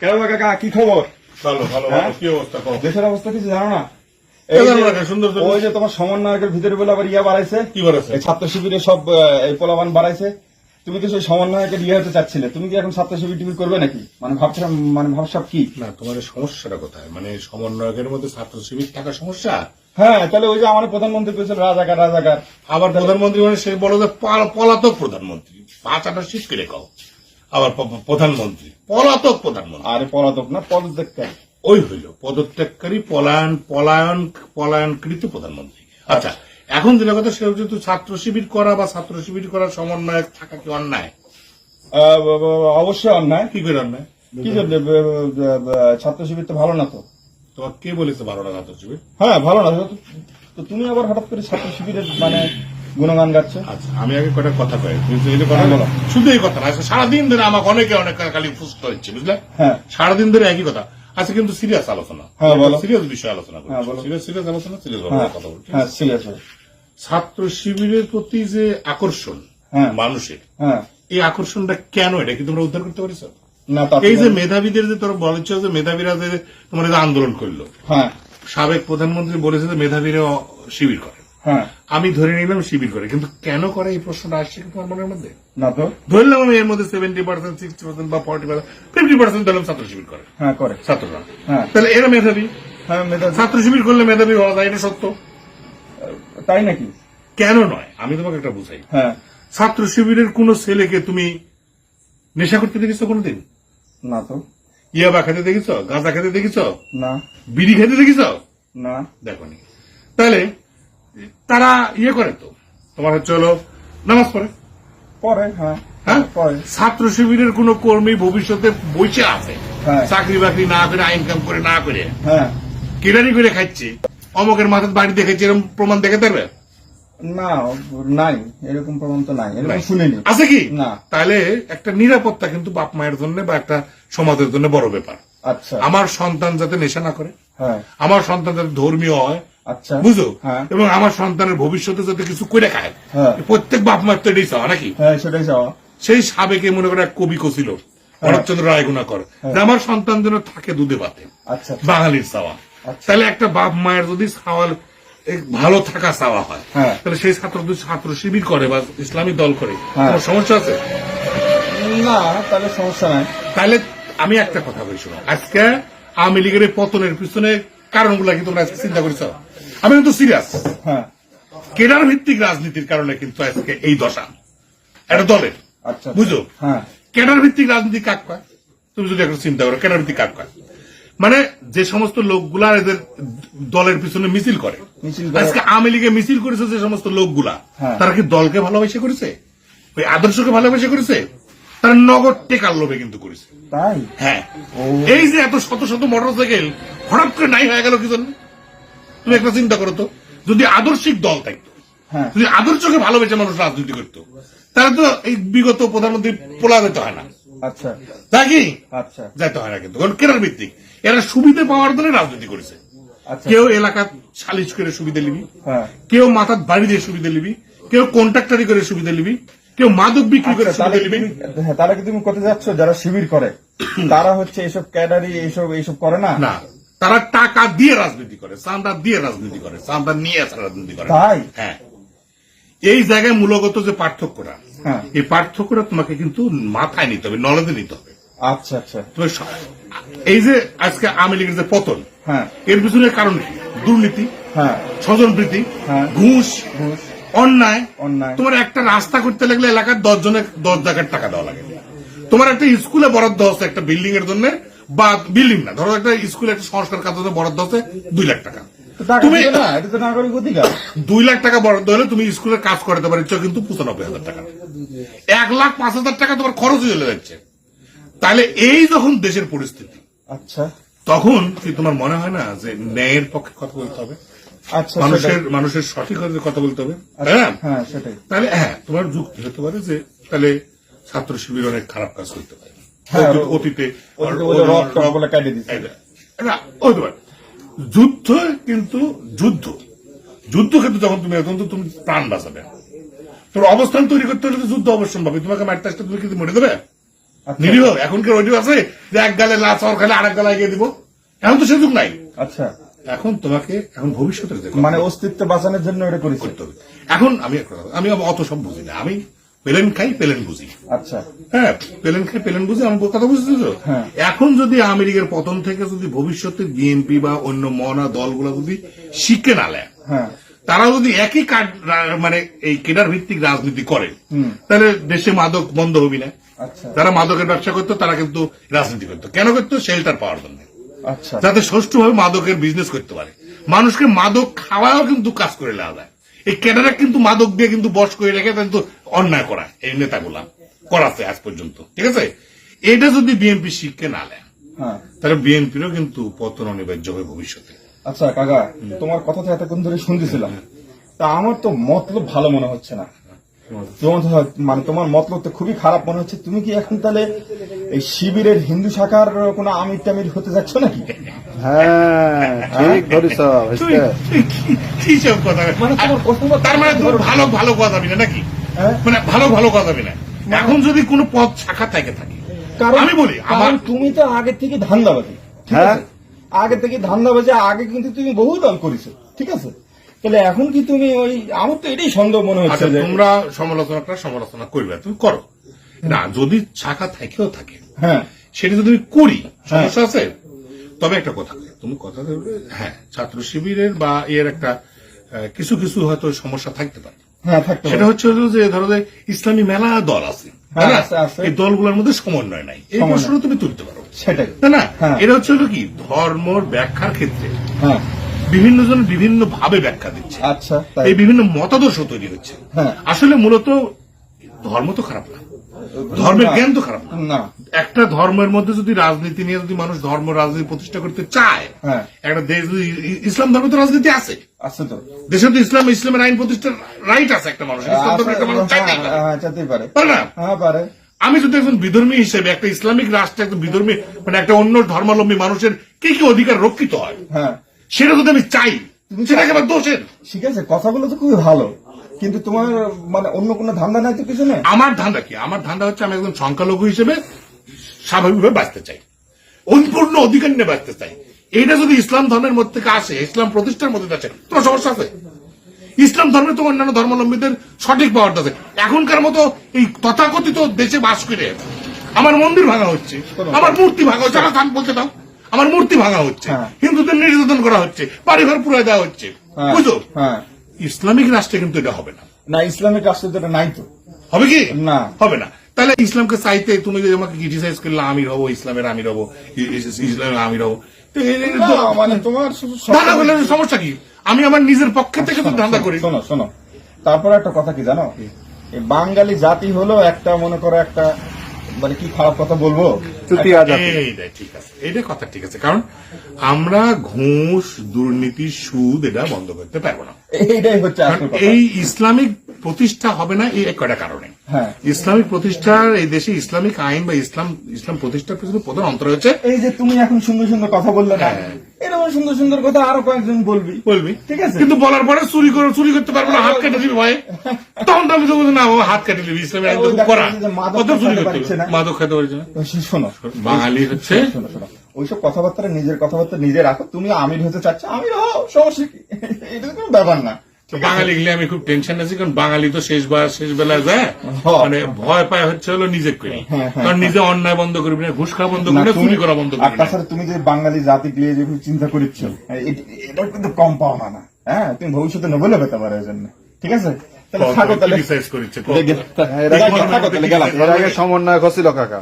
কেন কাকা কি খবর? ভালো ভালো হ্যাঁ? কি অবস্থা দেশের অবস্থা কিছু জানো না? এ এই জানো যে- না কেন? সুন্দর সুন্দর। ওই যে তোমার সমন্বয়কের ভিতরে বলে আবার ইয়া বাড়াইছে। কি বলেছে ছাত্র শিবিরে সব এই পোলাবান বাড়াইছে। তুমি তো সমন্বয়কের ইয়ে হতে চাচ্ছিলে? তুমি কি এখন ছাত্র শিবির টিবির করবে নাকি? মানে ভাবছিলাম মানে ভাবসাব কি? না তোমার সমস্যাটা কোথায়? মানে সমন্বয়কের মধ্যে ছাত্র শিবির থাকা সমস্যা? হ্যাঁ তাহলে ওই যে আমার প্রধানমন্ত্রী পেয়েছিল রাজাকার রাজাকার। আবার প্রধানমন্ত্রী মানে সে বলো যে পাল- পলাতক প্রধানমন্ত্রী। পাঁচ আটা শীত কও আবার প্রধানমন্ত্রী। পলাতক প্রধানমন্ত্রী। আরে পলাতক না পদত্যাগ ওই হইল পদত্যাগকারী পলায়ন পলায়ন পলায়নকৃত প্রধানমন্ত্রী। আচ্ছা এখন যেটা কথা সেটা হচ্ছে ছাত্র শিবির করা বা ছাত্র শিবির করার সমন্বয়ক থাকা কি অন্যায়? অবশ্যই অন্যায়। কি করে অন্যায়? কি ছাত্র শিবির তো ভালো না তো। তোমার কে বলেছে ভালো না ছাত্র শিবির? হ্যাঁ ভালো না। তুমি আবার হঠাৎ করে ছাত্র শিবিরের মানে গুণগান গাচ্ছে? আচ্ছা আমি আগে কটা কথা কই কিন্তু এই কথা হ্যাঁ, বলো। শুধু এই কথা না আজকে সারাদিন ধরে আমাকে অনেকে অনেক খালি ফুসতে হচ্ছে বুঝলে? হ্যাঁ। সারাদিন ধরে একই কথা। আজকে কিন্তু সিরিয়াস আলোচনা। হ্যাঁ, সিরিয়াস বিষয় আলোচনা হ্যাঁ, করছি সিরিয়াস সিরিয়াস আলোচনা সিরিয়াস হ্যাঁ কথা বলছি। হ্যাঁ সিরিয়াস ছাত্র শিবিরের প্রতি যে আকর্ষণ হ্যাঁ। মানুষের হ্যাঁ। এই আকর্ষণটা কেন এটা কি তোমরা উদ্ধার করতে পারিস না এই যে মেধাবীদের যে তোরা বলেছ যে মেধাবীরা যে তোমার আন্দোলন করল। হ্যাঁ। সাবেক প্রধানমন্ত্রী বলেছে যে মেধাবীরা শিবির করে। হ্যাঁ। আমি ধরে নিলাম শিবির করে। কিন্তু কেন করে? এই প্রশ্নটা আসছে কি তোমার মনের মধ্যে? না তো। ধরলাম আমি এর মধ্যে সেভেন্টি পার্সেন্ট সিক্সটি পার্সেন্ট বা ফর্টি পার্সেন্ট ফিফটি পার্সেন্ট ধরলাম ছাত্র শিবির করে। হ্যাঁ করে। ছাত্ররা। হ্যাঁ। তাহলে এরা মেধাবী? হ্যাঁ ছাত্র শিবির করলে মেধাবী হওয়া যায় এটা সত্য? তাই নাকি? কেন নয়? আমি তোমাকে একটা বুঝাই। হ্যাঁ। ছাত্র শিবিরের কোন ছেলেকে তুমি নেশা করতে দেখেছ কোনোদিন? না তো। ইয়াবা খেতে দেখেছ? গাঁজা খেতে দেখেছ? না। বিড়ি খেতে দেখেছ? না। দেখনি। তাহলে তারা ইয়ে করে তো। তোমার হচ্ছে হলো নামাজ পড়ে। পরে হ্যাঁ হ্যাঁ? ছাত্র শিবিরের কোন কর্মী ভবিষ্যতে বসে আছে। হ্যাঁ। চাকরি বাকরি না করে ইনকাম করে না করে। হ্যাঁ। কেরানি করে খাচ্ছে। অমকের মাথার বাড়ি দেখেছে এরকম প্রমাণ দেখে দেবে না নাই এরকম প্রমাণ তো নাই এরকম শুনিনি। আছে কি? না। তাহলে একটা নিরাপত্তা কিন্তু বাপ মায়ের জন্য বা একটা সমাজের জন্য বড় ব্যাপার। আচ্ছা। আমার সন্তান যাতে নেশা না করে হ্যাঁ। আমার সন্তান যাতে ধর্মীয় হয় বুঝো হ্যাঁ। এবং আমার সন্তানের ভবিষ্যতে যাতে কিছু করে খায়। হ্যাঁ। প্রত্যেক বাপ মায়ের তো এটাই চাওয়া নাকি? হ্যাঁ সেটাই চাওয়া। সেই সাবেকে মনে করে এক কবি কছিল শরৎচন্দ্র রায় গুণা আমার সন্তান যেন থাকে দুধে পাতে আচ্ছা। বাঙালির চাওয়া। আচ্ছা। তাহলে একটা বাপ মায়ের যদি চাওয়ার এই ভালো থাকা চাওয়া হয়। তাহলে সেই ছাত্র যদি ছাত্র শিবির করে বা ইসলামী দল করে। কোনো সমস্যা আছে? না তাহলে সমস্যা নাই। তাহলে আমি একটা কথা বলি শোনো। আজকে আওয়ামী লীগের পতনের পিছনে কারণগুলো কি তোমরা আজকে চিন্তা করেছ? আমি কিন্তু সিরিয়াস হ্যাঁ। কেডার ভিত্তিক রাজনীতির কারণে কিন্তু আজকে এই দশা। একটা দলের। আচ্ছা বুঝো হ্যাঁ। কেডার ভিত্তিক রাজনীতি কাক কয়? তুমি যদি একটা চিন্তা করো কেডার ভিত্তিক কাক কয়? মানে যে সমস্ত লোকগুলা এদের দলের পিছনে মিছিল করে। আজকে আওয়ামী লীগে মিছিল করেছে যে সমস্ত লোকগুলা। হ্যাঁ। তারা কি দলকে ভালোবেসে করেছে? ওই আদর্শকে ভালোবেসে করেছে? তারা নগদ টেকার লোভে কিন্তু করেছে। তাই? হ্যাঁ। এই যে এত শত শত মোটর সাইকেল হঠাৎ করে নাই হয়ে গেল কি জন্য? তুমি একটা চিন্তা করো তো যদি আদর্শিক দল থাকতো হ্যাঁ। যদি আদর্শকে ভালোবেসে মানুষ রাজনীতি করতো তাহলে তো এই বিগত প্রধানমন্ত্রী পোলা যেতে হয় না। আচ্ছা। তা কি? আচ্ছা। যেতে হয় না কিন্তু কারণ কেরার ভিত্তিক। এরা সুবিধা পাওয়ার জন্য রাজনীতি করেছে। আচ্ছা। কেউ এলাকা সালিশ করে সুবিধা নিবি হ্যাঁ। কেউ মাথার বাড়ি দিয়ে সুবিধা নিবি কেউ কন্ট্রাক্টারি করে সুবিধা নিবি কেউ মাদক বিক্রি করে আচ্ছা, সুবিধা নিবি। তুমি- হ্যাঁ, কি তুমি করতে যাচ্ছ? যারা শিবির করে তারা হচ্ছে এইসব ক্যাডারি এইসব এইসব করে না? না। তারা টাকা দিয়ে রাজনীতি করে চান্দা দিয়ে রাজনীতি করে চান্দা নিয়ে আসে রাজনীতি করে। তাই? হ্যাঁ। এই জায়গায় মূলগত যে পার্থক্যটা হ্যাঁ। এই পার্থক্যটা তোমাকে কিন্তু মাথায় নিতে হবে নলেজে নিতে হবে। আচ্ছা আচ্ছা। তুমি এই যে আজকে আওয়ামী লীগের যে পতন হ্যাঁ। এর পিছনে কারণ কি? দুর্নীতি হ্যাঁ। স্বজনপ্রীতি। ঘুষ ঘুষ। অন্যায়। অন্যায়। তোমার একটা রাস্তা করতে লাগলে এলাকার দশ জনের দশ জায়গার টাকা দেওয়া লাগে। তোমার একটা স্কুলে বরাদ্দ হচ্ছে একটা বিল্ডিং এর জন্য বা বিল্ডিং না। ধরো একটা স্কুলে একটা সংস্কার জন্য বরাদ্দ হচ্ছে দুই লাখ টাকা। তুমি দুই লাখ টাকা বরাদ্দ হলে তুমি স্কুলের কাজ করাতে পারছ কিন্তু পঁচানব্বই হাজার টাকা। এক লাখ পাঁচ হাজার টাকা তোমার খরচ হয়ে যাচ্ছে। তাহলে এই যখন দেশের পরিস্থিতি আচ্ছা। তখন কি তোমার মনে হয় না যে ন্যায়ের পক্ষে কথা বলতে হবে? আচ্ছা মানুষের মানুষের সঠিক কথা বলতে হবে। তাই হ্যাঁ সেটাই। তাহলে হ্যাঁ তোমার যুক্তি হতে পারে যে তাহলে ছাত্র শিবির অনেক খারাপ কাজ করতে পারে। অতীত- হতে পারে। যুদ্ধ কিন্তু যুদ্ধ। যুদ্ধ ক্ষেত্রে যখন তুমি তখন তো তুমি প্রাণ বাঁচাবে। তোর অবস্থান তৈরি করতে হলে তো যুদ্ধ অবশ্যম্ভাবী তোমাকে মারতে আসতে তুমি কিন্তু মরে দেবে। আচ্ছা। নিরীহ এখনকার ওইটি আছে যে এক গালে লাচ আর খালে আরেক গালে এগিয়ে দিব। এখন তো সুযোগ নাই। আচ্ছা। এখন তোমাকে এখন ভবিষ্যতের মানে অস্তিত্ব বাঁচানোর জন্য এটা করেছে। করতে হবে। এখন আমি আমি অত সব বুঝি না। আমি পেলেন খাই পেলেন বুঝি। আচ্ছা। হ্যাঁ পেলেন খাই পেলেন বুঝি আমি কথা বুঝতে তো? হ্যাঁ। এখন যদি আমেরিকার পতন থেকে যদি ভবিষ্যতে বিএনপি বা অন্য মনা দলগুলো যদি শিখে না নেয় হ্যাঁ। তারা যদি একই মানে এই কেডার ভিত্তিক রাজনীতি করে তাহলে দেশে মাদক বন্ধ হবি না। আচ্ছা। যারা মাদকের ব্যবসা করতো তারা কিন্তু রাজনীতি করতো। কেন করতো? শেল্টার পাওয়ার জন্য যাতে সুষ্ঠুভাবে মাদকের বিজনেস করতে পারে। মানুষকে মাদক খাওয়াও কিন্তু কাজ করে নেওয়া যায় এই ক্যাডারা কিন্তু মাদক দিয়ে কিন্তু বস করে রেখে কিন্তু অন্যায় করা এই নেতাগুলা করাছে আজ পর্যন্ত ঠিক আছে? এটা যদি বিএনপি শিখকে না নেয় হ্যাঁ। তাহলে বিএনপিরও কিন্তু পতন অনিবার্য হবে ভবিষ্যতে। আচ্ছা কাকা তোমার কথা তো এতক্ষণ ধরে শুনতেছিলাম। তা আমার তো মতলব ভালো মনে হচ্ছে না। তোমার মানে তোমার মতলব তো খুবই খারাপ মনে হচ্ছে। তুমি কি এখন তাহলে এই শিবিরের হিন্দু শাখার কোনো আমির টামির হতে যাচ্ছ নাকি? হ্যাঁ ঠিক ধরিস তুই- তুই কি- কি সব কথা। মানে তোমার কথাবার্তা- তার মানে তুমি ভালো ভালো কথা না নাকি? হ্যাঁ? মানে ভালো ভালো কথা না। এখন যদি কোনো পদ শাখা থেকে থাকে কারণ আমি বলি আমার তুমি তো আগে থেকে ধান্দাবাজি হ্যাঁ। আগে থেকে ধান্দাবাজি আগে কিন্তু তুমি বহু দল করেছ ঠিক আছে? তাহলে এখন কি তুমি ওই আমার তো এটাই সন্দেহ মনে হচ্ছে আচ্ছা তোমরা সমালোচনাটা সমালোচনা করবে তুমি করো। না যদি শাখা থেকেও থাকে হ্যাঁ। সেটা যদি আমি করি সমস্যা আছে? তবে একটা কথা তুমি কথা বলবে হ্যাঁ ছাত্র শিবিরের বা এর একটা কিছু কিছু হয়তো সমস্যা থাকতে পারে। হ্যাঁ সেটা হচ্ছে যে ধরো যে ইসলামী মেলা দল আছে হ্যাঁ। এই দলগুলোর মধ্যে সমন্বয় নাই। এই। প্রশ্ন তুমি তুলতে পারো। সেটাই। না? হ্যাঁ। এটা হচ্ছে কি ধর্মর ব্যাখ্যার ক্ষেত্রে বিভিন্ন জন বিভিন্ন ভাবে ব্যাখ্যা দিচ্ছে। আচ্ছা এই বিভিন্ন মতাদর্শ তৈরি হচ্ছে। আসলে মূলত ধর্ম তো খারাপ না। ধর্মের জ্ঞান তো খারাপ না। একটা ধর্মের মধ্যে যদি রাজনীতি নিয়ে যদি মানুষ ধর্ম রাজনীতি প্রতিষ্ঠা করতে চায় হ্যাঁ। একটা দেশ যদি ইসলাম ধর্ম তো রাজনীতি আছে। আছে তো। দেশে তো ইসলাম ইসলামের আইন প্রতিষ্ঠার রাইট আছে একটা মানুষ। ইসলাম ধর্মের একটা মানুষ চাইতেই পারে। হ্যাঁ, হ্যাঁ, চাইতেই পারে। পারে না? হ্যাঁ পারে। আমি যদি একজন বিধর্মী হিসেবে একটা ইসলামিক রাষ্ট্রে একটা বিধর্মী মানে একটা অন্য ধর্মাবলম্বী মানুষের কি কি অধিকার রক্ষিত হয়? হ্যাঁ। সেটা যদি আমি চাই সেটাকে আবার দোষের ঠিক আছে কথাগুলো তো খুবই ভালো। কিন্তু তোমার মানে অন্য কোনো ধান্দা নাই তো কিছু নেই? আমার ধান্দা কি? আমার ধান্দা হচ্ছে আমি একজন সংখ্যালঘু হিসেবে স্বাভাবিকভাবে বাঁচতে চাই। সম্পূর্ণ অধিকার নিয়ে বাঁচতে চাই। এইটা যদি ইসলাম ধর্মের মধ্যে থেকে আসে ইসলাম প্রতিষ্ঠার মধ্যে আছে তোমার সমস্যা আছে? ইসলাম ধর্মে তো অন্যান্য ধর্মাবলম্বীদের সঠিক পাওয়ার আছে। এখনকার মতো এই তথাকথিত দেশে বাস করে আমার মন্দির ভাঙা হচ্ছে আমার মূর্তি ভাঙা হচ্ছে। আমার গান বলতে দাও আমার মূর্তি ভাঙা হচ্ছে। হ্যাঁ। হিন্দুদের নির্যাতন করা হচ্ছে বাড়িঘর পুরাই দেওয়া হচ্ছে। হ্যাঁ, বুঝছ? হ্যাঁ। ইসলামিক রাষ্ট্রে কিন্তু এটা হবে না। না ইসলামিক রাষ্ট্র তো এটা নাই তো। হবে কি? না। হবে না। তাহলে ইসলামকে চাইতে তুমি যদি আমাকে ক্রিটিসাইজ করলে আমির হব ইসলামের হব ই- ই- ইসলামের হব। না, তো- মানে তোমার সমস্যা কি? আমি আমার নিজের পক্ষে থেকে তো শোনো, ধান্দা করি। শোনো শোনো। তারপর একটা কথা কি জানো? বাঙালি জাতি হলো একটা মনে করো একটা মানে কি খারাপ কথা বলব? এটা ঠিক আছে। এইটা কথা ঠিক আছে। কারণ আমরা ঘুষ দুর্নীতি সুদ এটা বন্ধ করতে পারব না। এইটাই হচ্ছে কারণ আসল কথা। এই ইসলামিক প্রতিষ্ঠা হবে না এই কয়টা কারণে। হ্যাঁ। ইসলামিক প্রতিষ্ঠার এই দেশে ইসলামিক আইন বা ইসলাম ইসলাম প্রতিষ্ঠার পিছনে প্রধান অন্তর হচ্ছে এই যে তুমি এখন সুন্দর সুন্দর কথা বললে না হ্যাঁ। এরকম সুন্দর সুন্দর কথা আরও কয়েকজন বলবি। বলবি। ঠিক আছে। কিন্তু বলার পরে চুরি করে চুরি করতে পারব না হাত কেটে দিবি ভয়ে। তখন তো আমি না বাবা, হাত কেটে দিবি ইসলামের আইন করা। কত চুরি খেতে করতে পারছে না। মাদক খেতে পারছে না। শোনো। বাঙালি হচ্ছে। ওইসব কথাবার্তা নিজের কথাবার্তা নিজে রাখো তুমি আমির হতে চাচ্ছ আমির হও সমস্যা কি? এটা কোনো ব্যাপার না। তো বাঙালি গেলে আমি খুব টেনশন আছি কারণ বাঙালি তো শেষ বা শেষ বেলায় যায়। হ্যাঁ। মানে ভয় পায় হচ্ছে হলো নিজে করি। হ্যাঁ, হ্যাঁ, কারণ নিজে অন্যায় বন্ধ করবি না ঘুষ খাওয়া বন্ধ করবি না চুরি করা বন্ধ করবি তাছাড়া তুমি যে বাঙালি জাতি নিয়ে যে চিন্তা করিচ্ছ এটা কিন্তু কম পাওনা না হ্যাঁ তুমি ভবিষ্যতে নোবেলও পেতে পারো এই জন্য। ঠিক আছে? এরা এর সমন্বয়ক হচ্ছিল কাকা।